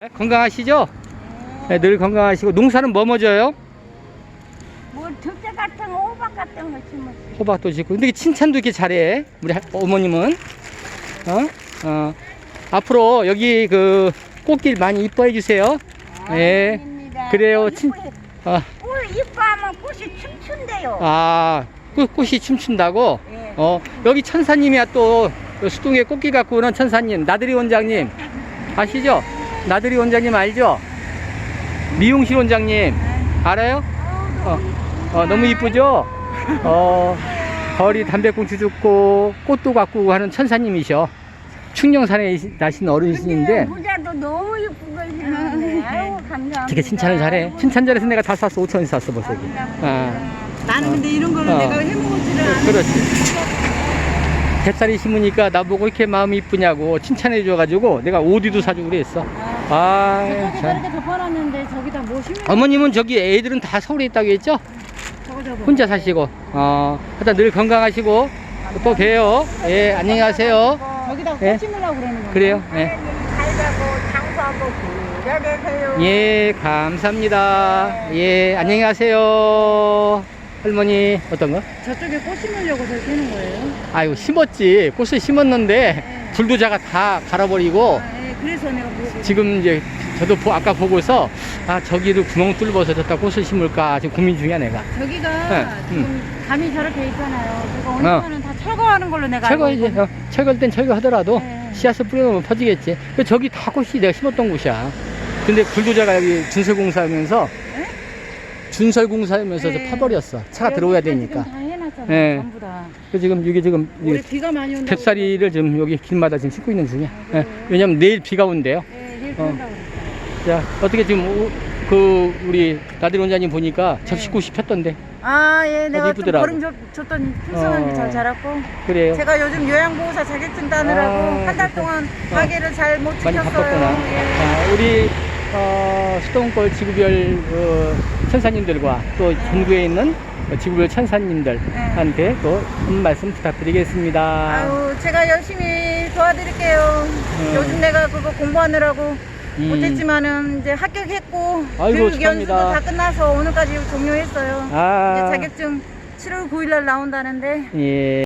네, 건강하시죠? 네, 늘 건강하시고 농사는 뭐 뭐 져요? 뭐 득대 같은 거 호박 같은 거 심었어. 호박도 짓고 근데 칭찬도 이렇게 잘해 우리 하- 어머님은 어? 어. 앞으로 여기 그 꽃길 많이 이뻐해 주세요 예. 아닙니다. 그래요. 뭐 친- 아, 꿀 이뻐하면 꽃이 춤춘대요. 아 꽃, 꽃이 춤춘다고 예. 어 여기 천사님이야 또 수동에 꽃길 갖고 오는 천사님 나들이 원장님 아시죠? 나들이 원장님 알죠? 미용실 원장님 알아요? 어, 어, 너무 이쁘죠? 어, 거리 담배꽁초 줍고 꽃도 가꾸고 하는 천사님이셔. 충령산에 나신 어르신인데 모자도 너무 입는데 아유 감사합니다. 되게 칭찬을 잘해. 칭찬 잘해서 내가 다 샀어. 5천 원 샀어 벌써. 아, 나는 근데 이런 거를 어. 내가 해먹지를 않아. 그렇지. 뱃살이 심으니까 나보고 이렇게 마음이 이쁘냐고 칭찬해 줘가지고 내가 오디도 사주고 그랬어. 아, 저기 참. 저렇게 덮어놨는데 저기다 뭐 심으면 어머님은 저기 애들은 다 서울에 있다고 했죠? 저거 저거. 혼자 사시고 어 일단 늘 건강하시고 또 봬요 예 안녕히 가세요 저기다 꽃 예. 심으려고 그러는 거야. 그래요 예, 살자고 장수하고 부자 되세요. 예 감사합니다 예 안녕히 가세요 할머니 어떤 거 저쪽에 꽃 심으려고 저렇게 하는 거예요. 아유 심었지 꽃을 심었는데 불도자가 다 갈아버리고 아, 예. 그래서 내가 보고 지금 이제 저도 보- 아까 보고서 아 저기를 구멍 뚫어서 저기다 꽃을 심을까 지금 고민 중이야 내가 저기가 네, 지금 감이 저렇게 있잖아요. 그거 어. 어느 거는 다 철거하는 걸로 내가 알고 철거이지 있거든. 어, 철거할 땐 철거하더라도 네. 씨앗을 뿌려놓으면 퍼지겠지 근데 저기 다 꽃이 내가 심었던 곳이야 근데 불도자가 여기 준설공사하면서 준설공사하면서 저 네. 파버렸어 차가 들어오야 되니까 다 해놨잖아. 네. 전부 다. 그래서 지금 이게 지금 올해 이 비가 많이 온다고. 뱃살이를 지금 여기 길마다 지금 싣고 있는 중이야 아, 예? 왜냐면 내일 비가 온대요 네, 내일 어. 그런다고 그랬어요. 자 어떻게 지금 오- 그 우리 나들 원장님 보니까 네. 접시꽃이 폈던데 아, 예, 내가 좀 이쁘더라고. 버름 줬, 줬더니 풍성하게 어. 잘 자랐고. 그래요 제가 요즘 요양보호사 자격증 따느라고 아, 한 달 동안 가게를 잘 못 많이 지켰어요. 바빴구나 예. 자, 우리 어, 수도원골 지구별 어, 천사님들과 또 전국에 있는 지구별 천사님들한테 또한 말씀 부탁드리겠습니다. 아유, 제가 열심히 도와드릴게요. 음. 요즘 내가 그거 공부하느라고 음. 못했지만은 이제 합격했고 아이고, 교육. 연수도 다 끝나서 오늘까지 종료했어요. 아, 이제 자격증 7월 9일 날 나온다는데 예.